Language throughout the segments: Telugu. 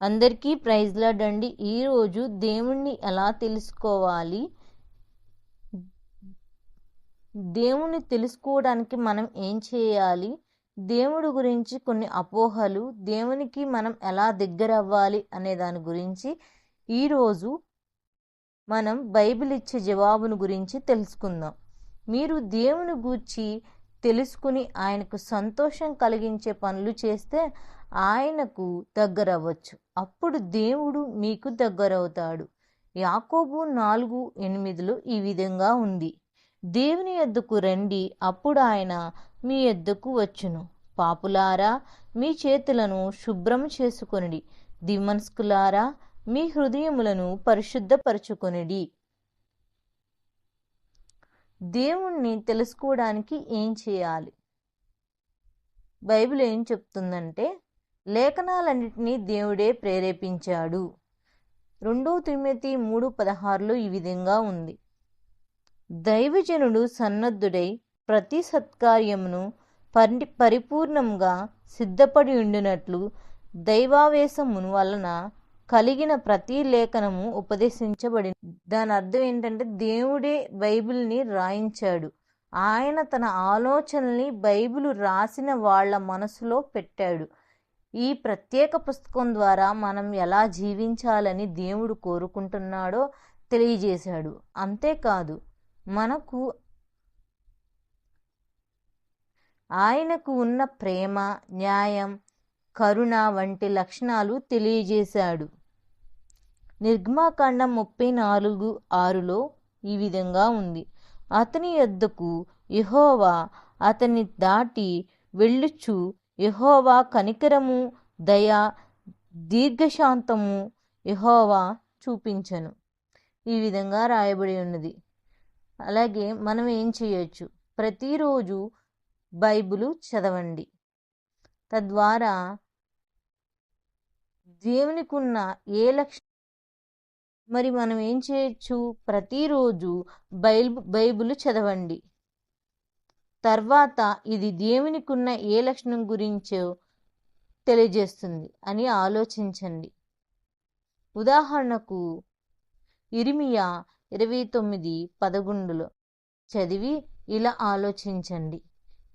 అందరికీ ప్రైజ్ లాడండి. ఈరోజు దేవుణ్ణి ఎలా తెలుసుకోవాలి? దేవుణ్ణి తెలుసుకోవడానికి మనం ఏం చేయాలి? దేవుడి గురించి కొన్ని అపోహలు దేవునికి మనం ఎలా దగ్గర అవ్వాలి అనే దాని గురించి ఈరోజు మనం బైబిల్ ఇచ్చే జవాబును గురించి తెలుసుకుందాం. మీరు దేవుని గూర్చి తెలుసుకుని ఆయనకు సంతోషం కలిగించే పనులు చేస్తే ఆయనకు దగ్గరవ్వచ్చు. అప్పుడు దేవుడు మీకు దగ్గరవుతాడు. యాకోబు నాలుగు ఎనిమిదిలో ఈ విధంగా ఉంది. దేవుని యొద్దకు రండి అప్పుడు ఆయన మీ యొద్దకు వచ్చును. పాపులారా మీ చేతులను శుభ్రం చేసుకొనిడి. దిమన్స్కులారా మీ హృదయములను పరిశుద్ధపరచుకొనిడి. దేవుణ్ణి తెలుసుకోవడానికి ఏం చేయాలి? బైబిల్ ఏం చెప్తుందంటే లేఖనాలన్నింటినీ దేవుడే ప్రేరేపించాడు. రెండో తిమ్మతి మూడు పదహారులో ఈ విధంగా ఉంది. దైవజనుడు సన్నద్ధుడై ప్రతి సత్కార్యమును పరి పరిపూర్ణంగా సిద్ధపడి ఉండినట్లు దైవావేశమును వలన కలిగిన ప్రతి లేఖనము ఉపదేశించబడి దాని అర్థం ఏంటంటే దేవుడే బైబిల్ని రాయించాడు. ఆయన తన ఆలోచనల్ని బైబిల్ రాసిన వాళ్ళ మనసులో పెట్టాడు. ఈ ప్రత్యేక పుస్తకం ద్వారా మనం ఎలా జీవించాలని దేవుడు కోరుకుంటున్నాడో తెలియజేశాడు. అంతేకాదు మనకు ఆయనకు ఉన్న ప్రేమ న్యాయం కరుణ వంటి లక్షణాలు తెలియజేశాడు. నిర్గమాకాండం ముప్పై నాలుగు ఆరులో ఈ విధంగా ఉంది. అతని యొద్దకు యహోవా అతన్ని దాటి వెళ్ళుచు యహోవా కనికరము దయ దీర్ఘశాంతము యహోవా చూపించను. ఈ విధంగా రాయబడి ఉన్నది. అలాగే మనం ఏం చేయొచ్చు? ప్రతిరోజు బైబిలు చదవండి. తద్వారా దేవునికున్న ఏ లక్ష మరి మనం ఏం చేయొచ్చు? ప్రతిరోజు బైబ్ బైబిల్ చదవండి. తర్వాత ఇది దేవునికి ఉన్న ఏ లక్షణం గురించో తెలియజేస్తుంది అని ఆలోచించండి. ఉదాహరణకు ఇరిమియా ఇరవై తొమ్మిది పదకొండులో చదివి ఇలా ఆలోచించండి.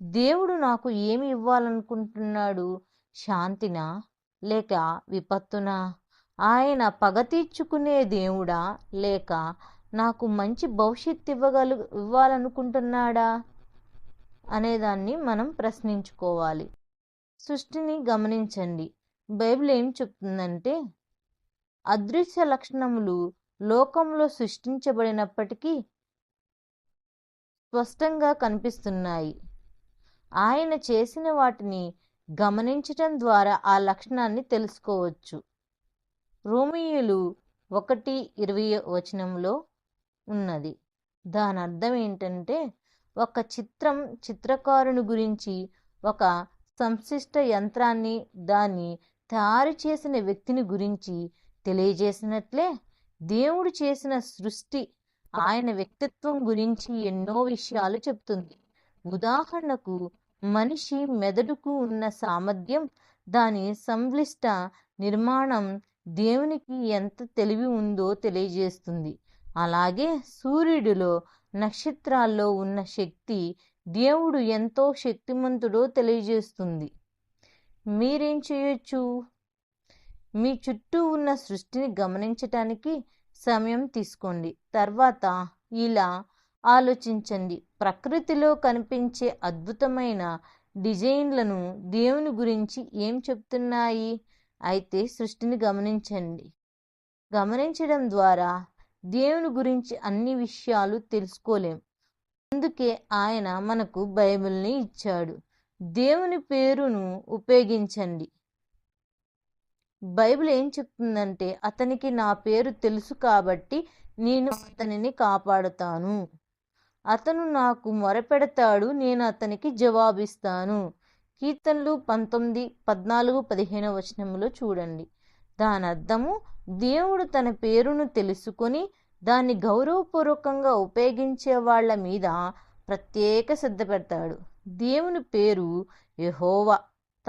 దేవుడు నాకు ఏమి ఇవ్వాలనుకుంటున్నాడు? శాంతినా? లేక విపత్తునా? ఆయన పగ తీర్చుకునే దేవుడా? లేక నాకు మంచి భవిష్యత్తు ఇవ్వగలు ఇవ్వాలనుకుంటున్నాడా? అనేదాన్ని మనం ప్రశ్నించుకోవాలి. సృష్టిని గమనించండి. బైబిల్ ఏం చెప్తుందంటే అదృశ్య లక్షణములు లోకంలో సృష్టించబడినప్పటికీ స్పష్టంగా కనిపిస్తున్నాయి. ఆయన చేసిన వాటిని గమనించటం ద్వారా ఆ లక్షణాన్ని తెలుసుకోవచ్చు. రోమియోలు ఒకటి ఇరవై వచనంలో ఉన్నది. దాని అర్థం ఏంటంటే ఒక చిత్రం చిత్రకారుని గురించి ఒక సంశిష్ట యంత్రాన్ని దాన్ని తయారు చేసిన వ్యక్తిని గురించి తెలియజేసినట్లే దేవుడు చేసిన సృష్టి ఆయన వ్యక్తిత్వం గురించి ఎన్నో విషయాలు చెప్తుంది. ఉదాహరణకు మనిషి మెదడుకు ఉన్న సామర్థ్యం దాని సంక్లిష్ట నిర్మాణం దేవునికి ఎంత తెలివి ఉందో తెలియజేస్తుంది. అలాగే సూర్యుడిలో నక్షత్రాల్లో ఉన్న శక్తి దేవుడు ఎంతో శక్తిమంతుడో తెలియజేస్తుంది. మీరేం చేయొచ్చు? మీ చుట్టూ ఉన్న సృష్టిని గమనించటానికి సమయం తీసుకోండి. తర్వాత ఇలా ఆలోచించండి. ప్రకృతిలో కనిపించే అద్భుతమైన డిజైన్లను దేవుని గురించి ఏం చెప్తున్నాయి? అయితే సృష్టిని గమనించండి. గమనించడం ద్వారా దేవుని గురించి అన్ని విషయాలు తెలుసుకోలేం. అందుకే ఆయన మనకు బైబిల్ని ఇచ్చాడు. దేవుని పేరును ఉపయోగించండి. బైబిల్ ఏం చెప్తుందంటే అతనికి నా పేరు తెలుసు కాబట్టి నేను అతనిని కాపాడుతాను. అతను నాకు మొరపెడతాడు నేను అతనికి జవాబిస్తాను. కీర్తనలు పంతొమ్మిది పద్నాలుగు పదిహేను వచనంలో చూడండి. దాని అర్థము దేవుడు తన పేరును తెలుసుకొని దాన్ని గౌరవపూర్వకంగా ఉపయోగించే వాళ్ళ మీద ప్రత్యేక శ్రద్ధ పెడతాడు. దేవుని పేరు యహోవా.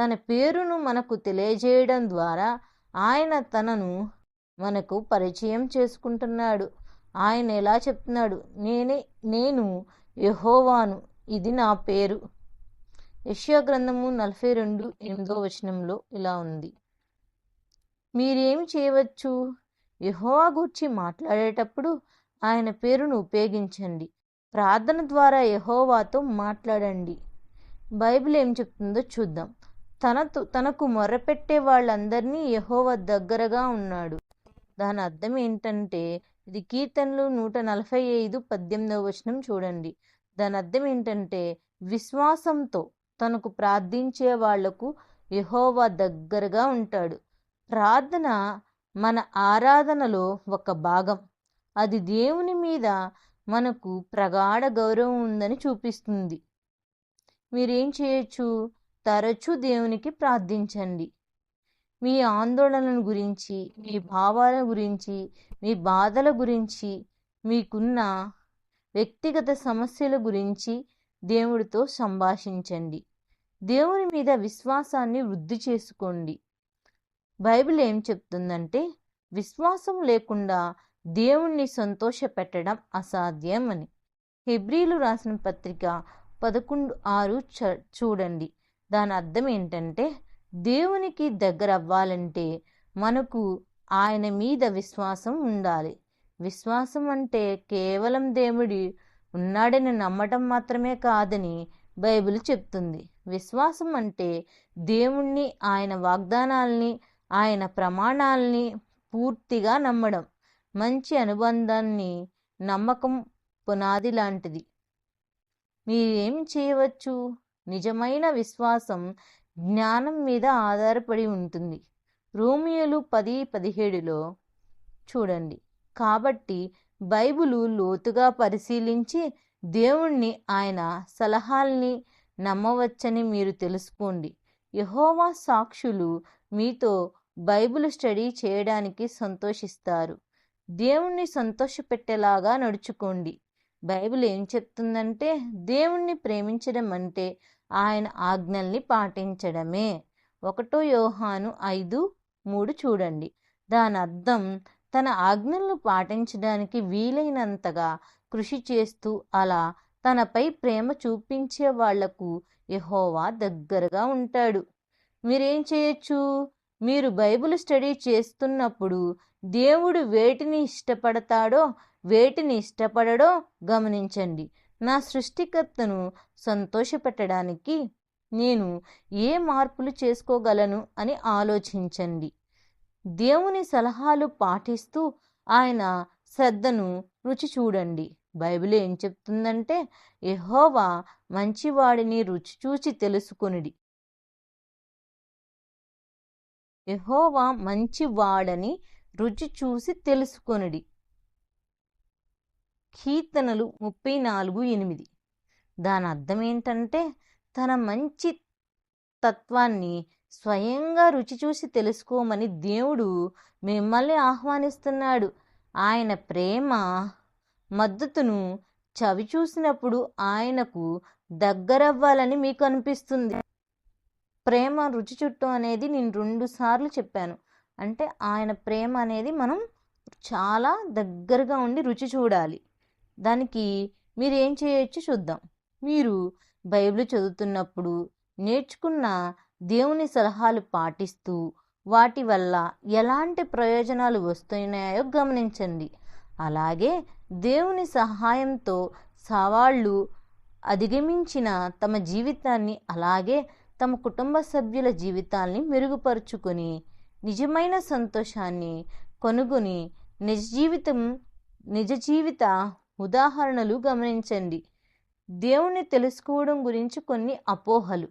తన పేరును మనకు తెలియజేయడం ద్వారా ఆయన తనను మనకు పరిచయం చేసుకుంటున్నాడు. ఆయన ఎలా చెప్తున్నాడు? నేనే నేను యహోవాను. ఇది నా పేరు. యశ్యా గ్రంథము నలభై రెండు ఎనిమిదో వచనంలో ఇలా ఉంది. మీరేమి చేయవచ్చు? యహోవా గూర్చి మాట్లాడేటప్పుడు ఆయన పేరును ఉపయోగించండి. ప్రార్థన ద్వారా యహోవాతో మాట్లాడండి. బైబిల్ ఏం చెప్తుందో చూద్దాం. తనతో తనకు మొరపెట్టే వాళ్ళందరినీ యహోవా దగ్గరగా ఉన్నాడు. దాని అర్థం ఏంటంటే ఇది కీర్తనలు నూట నలభై ఐదు పద్దెనిమిదవ వచనం చూడండి. దాని అర్థం ఏంటంటే విశ్వాసంతో తనకు ప్రార్థించే వాళ్ళకు యహోవా దగ్గరగా ఉంటాడు. ప్రార్థన మన ఆరాధనలో ఒక భాగం. అది దేవుని మీద మనకు ప్రగాఢ గౌరవం ఉందని చూపిస్తుంది. మీరేం చేయొచ్చు? తరచూ దేవునికి ప్రార్థించండి. మీ ఆందోళనల గురించి మీ భావాల గురించి మీ బాధల గురించి మీకున్న వ్యక్తిగత సమస్యల గురించి దేవుడితో సంభాషించండి. దేవుని మీద విశ్వాసాన్ని వృద్ధి చేసుకోండి. బైబిల్ ఏం చెప్తుందంటే విశ్వాసం లేకుండా దేవుణ్ణి సంతోషపెట్టడం అసాధ్యం అని. హెబ్రీలు రాసిన పత్రిక పదకొండు ఆరు చ చూడండి. దాని అర్థం ఏంటంటే దేవునికి దగ్గర అవ్వాలంటే మనకు ఆయన మీద విశ్వాసం ఉండాలి. విశ్వాసం అంటే కేవలం దేవుడి ఉన్నాడని నమ్మటం మాత్రమే కాదని బైబిల్ చెప్తుంది. విశ్వాసం అంటే దేవుణ్ణి ఆయన వాగ్దానాల్ని ఆయన ప్రమాణాల్ని పూర్తిగా నమ్మడం మంచి అనుబంధాన్ని నమ్మకం పునాది లాంటిది మీరేం చేయవచ్చు? నిజమైన విశ్వాసం జ్ఞానం మీద ఆధారపడి ఉంటుంది. రోమియోలు పది పదిహేడులో చూడండి. కాబట్టి బైబిలు లోతుగా పరిశీలించి దేవుణ్ణి ఆయన సలహాల్ని నమ్మవచ్చని మీరు తెలుసుకోండి. యహోవా సాక్షులు మీతో బైబిల్ స్టడీ చేయడానికి సంతోషిస్తారు. దేవుణ్ణి సంతోషపెట్టేలాగా నడుచుకోండి. బైబిల్ ఏం చెప్తుందంటే దేవుణ్ణి ప్రేమించడం అంటే ఆయన ఆజ్ఞల్ని పాటించడమే. ఒకటో యోహాను ఐదు మూడు చూడండి. దాని అర్థం తన ఆజ్ఞలను పాటించడానికి వీలైనంతగా కృషి చేస్తూ అలా తనపై ప్రేమ చూపించే వాళ్ళకు యహోవా దగ్గరగా ఉంటాడు. మీరేం చేయొచ్చు? మీరు బైబిల్ స్టడీ చేస్తున్నప్పుడు దేవుడు వేటిని ఇష్టపడతాడో వేటిని ఇష్టపడడో గమనించండి. నా సృష్టికర్తను సంతోషపెట్టడానికి నేను ఏ మార్పులు చేసుకోగలను అని ఆలోచించండి. దేవుని సలహాలు పాటిస్తూ ఆయన శ్రద్ధను రుచి చూడండి. బైబిల్ ఏం చెప్తుందంటే యహోవా మంచివాడిని రుచి చూచి తెలుసుకొనిడి. యహోవా మంచివాడని రుచి చూసి తెలుసుకొనిడి. కీర్తనలు ముప్పై నాలుగు ఎనిమిది. దాని అర్థం ఏంటంటే తన మంచి తత్వాన్ని స్వయంగా రుచి చూసి తెలుసుకోమని దేవుడు మిమ్మల్ని ఆహ్వానిస్తున్నాడు. ఆయన ప్రేమ మద్దతును చవి చూసినప్పుడు ఆయనకు దగ్గరవ్వాలని మీకు అనిపిస్తుంది. ప్రేమ రుచి చుట్టూ అనేది నేను రెండు సార్లు చెప్పాను. అంటే ఆయన ప్రేమ అనేది మనం చాలా దగ్గరగా ఉండి రుచి చూడాలి. దానికి మీరు ఏం చేయొచ్చు చూద్దాం. మీరు బైబిల్ చదువుతున్నప్పుడు నేర్చుకున్న దేవుని సలహాలు పాటిస్తూ వాటి వల్ల ఎలాంటి ప్రయోజనాలు వస్తున్నాయో గమనించండి. అలాగే దేవుని సహాయంతో సవాళ్ళు అధిగమించిన తమ జీవితాన్ని అలాగే తమ కుటుంబ సభ్యుల జీవితాల్ని మెరుగుపరుచుకొని నిజమైన సంతోషాన్ని కొనుగొని నిజ జీవితం నిజ జీవిత ఉదాహరణలు గమనించండి. దేవుణ్ణి తెలుసుకోవడం గురించి కొన్ని అపోహలు.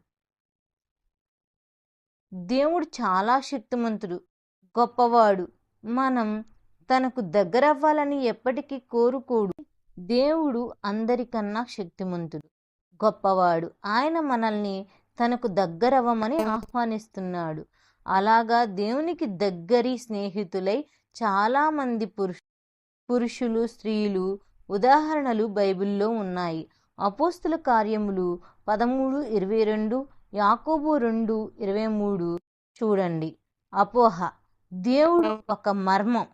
దేవుడు చాలా శక్తిమంతుడు గొప్పవాడు. మనం తనకు దగ్గరవ్వాలని ఎప్పటికీ కోరుకోడు. దేవుడు అందరికన్నా శక్తిమంతుడు గొప్పవాడు. ఆయన మనల్ని తనకు దగ్గరవ్వమని ఆహ్వానిస్తున్నాడు. అలాగా దేవునికి దగ్గరి స్నేహితులై చాలామంది పురుషు పురుషులు స్త్రీలు ఉదాహరణలు బైబిల్లో ఉన్నాయి. అపోస్తుల కార్యములు పదమూడు ఇరవై రెండు యాకోబు రెండు ఇరవై మూడు చూడండి. అపోహ దేవుడు ఒక మర్మం.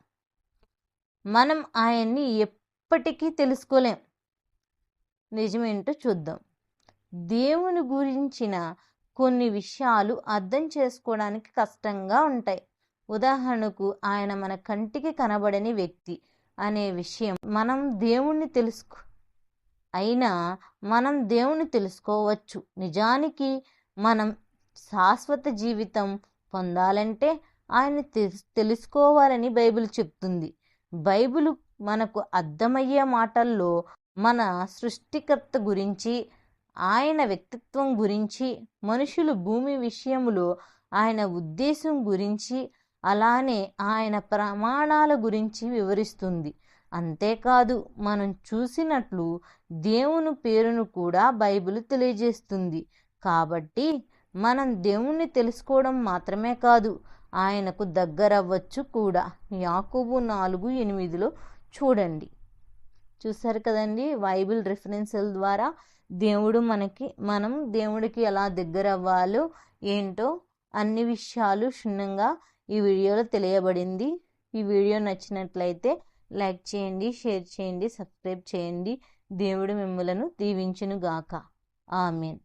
మనం ఆయన్ని ఎప్పటికీ తెలుసుకోలేం. నిజమేంటో చూద్దాం. దేవుని గురించిన కొన్ని విషయాలు అర్థం చేసుకోవడానికి కష్టంగా ఉంటాయి. ఉదాహరణకు ఆయన మన కంటికి కనబడని వ్యక్తి అనే విషయం మనం దేవుణ్ణి తెలుసుకో అయినా మనం దేవుని తెలుసుకోవచ్చు. నిజానికి మనం శాశ్వత జీవితం పొందాలంటే ఆయన తెలుసుకోవాలని బైబిల్ చెప్తుంది. బైబిల్ మనకు అర్థమయ్యే మాటల్లో మన సృష్టికర్త గురించి ఆయన వ్యక్తిత్వం గురించి మనుషులు భూమి విషయములో ఆయన ఉద్దేశం గురించి అలానే ఆయన ప్రమాణాల గురించి వివరిస్తుంది. అంతేకాదు మనం చూసినట్లు దేవుని పేరును కూడా బైబిల్ తెలియజేస్తుంది. కాబట్టి మనం దేవుణ్ణి తెలుసుకోవడం మాత్రమే కాదు ఆయనకు దగ్గరవ్వచ్చు కూడా. యాకోబు నాలుగు ఎనిమిదిలో చూడండి. చూసారు కదండి? బైబిల్ రిఫరెన్సుల ద్వారా దేవుడు మనకి మనం దేవుడికి ఎలా దగ్గర అవ్వాలో ఏంటో అన్ని విషయాలు క్షుణ్ణంగా ఈ వీడియోలో తెలియబడింది. ఈ వీడియో నచ్చినట్లయితే లైక్ చేయండి షేర్ చేయండి సబ్స్క్రైబ్ చేయండి. దేవుడు మిమ్మలను దీవించును గాక ఆమెన్.